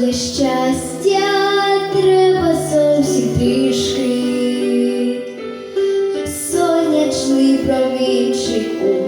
для щастя треба зовсім трішки, сонячний промінчик.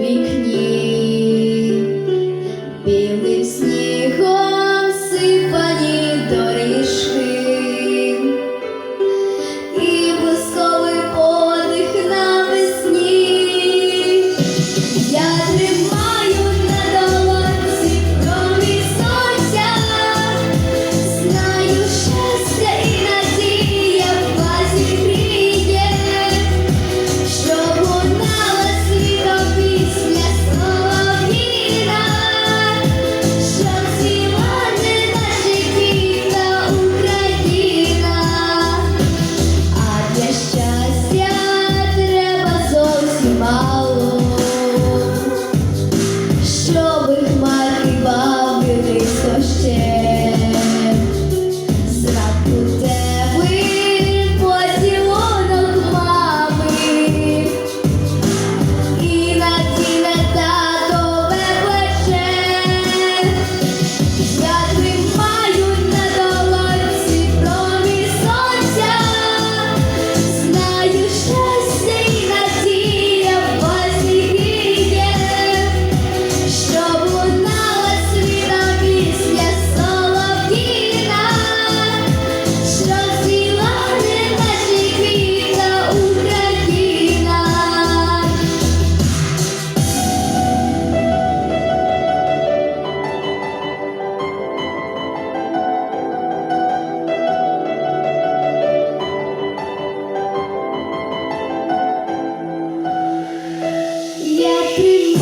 Krishna.